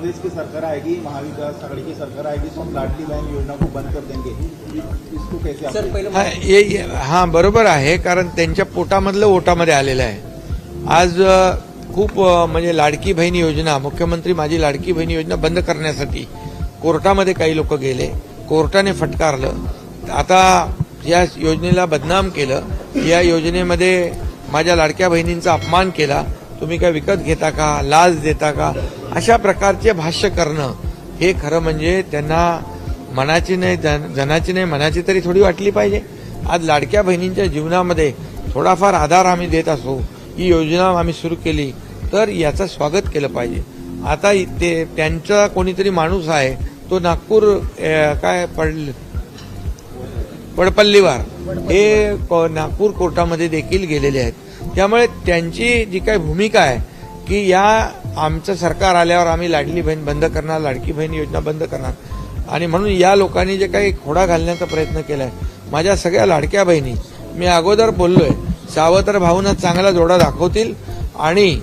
कांग्रेस की सरकार आएगी महाविकास आघाड़ी की सरकार आएगी तो हम लाडली बहन योजना को बंद कर देंगे इसको कैसे आप सर हैं? पहिलं हा हा बरोबर आहे कारण त्यांच्या पोटामधलं ओटामध्ये आलेलं आहे आज खूप म्हणजे लाडकी बहीण योजना मुख्यमंत्री माझी लाडकी बहीण योजना बंद करण्यासाठी कोर्टामध्ये काही लोक गेले कोर्टाने फटकारलं आता या योजनेला बदनाम केलं या योजनेमध्ये माझ्या लाडक्या बहिणींचा अपमान केला तुम्ही काय विकत घेता का? लाच देता का? अशा प्रकारचे भाष्य करणं हे खरं म्हणजे त्यांना मनाची नाही जन- जनाची नाही मनाची तरी थोडी वाटली पाहिजे. आज लाडक्या बहिणींच्या जीवनामध्ये थोडाफार आधार आम्ही देत असो ही योजना आम्ही सुरू केली तर याचं स्वागत केलं पाहिजे. आता इ- ते त्यांचा कोणीतरी माणूस आहे तो नागपूर काय पड पडपल्लीवार हे नागपूर कोर्टामध्ये देखील गेलेले आहेत. त्यामुळे त्यांची जी काही भूमिका आहे की या आमचं सरकार आल्यावर आम्ही लाडली बहीण बंद करणार लाडकी बहीण योजना बंद करणार. आणि म्हणून या लोकांनी जे काही खोडा घालण्याचा प्रयत्न केलाय माझ्या सगळ्या लाडक्या बहिणी मी अगोदर बोललोय सावत्र भाऊना चांगला जोडा दाखवतील आणि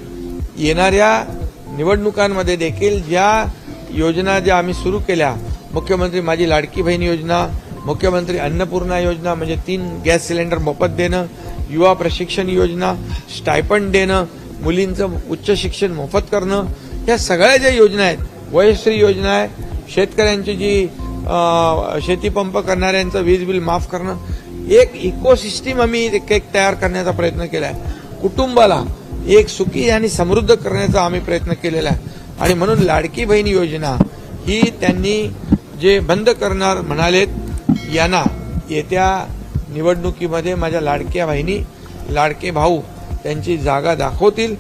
येणाऱ्या निवडणुकांमध्ये देखील ज्या योजना ज्या आम्ही सुरू केल्या मुख्यमंत्री माझी लाडकी बहीण योजना मुख्यमंत्री अन्नपूर्णा योजना म्हणजे तीन गॅस सिलेंडर मोफत देणं युवा प्रशिक्षण योजना स्टायपंड देणं मुलींचं उच्च शिक्षण मोफत करणं या सगळ्या ज्या योजना आहेत वयश्री योजना आहे शेतकऱ्यांची जी शेतीपंप करणाऱ्यांचं वीज बिल माफ करणं एक इकोसिस्टीम आम्ही एक तयार करण्याचा प्रयत्न केला आहे कुटुंबाला एक सुखी आणि समृद्ध करण्याचा आम्ही प्रयत्न केलेला आहे. आणि म्हणून लाडकी बहीण योजना ही त्यांनी जे बंद करणार म्हणालेत यांना येत्या निवडणुकीमध्ये माझ्या लाडक्या बहिणी लाडके भाऊ त्यांची जागा दाखवतील.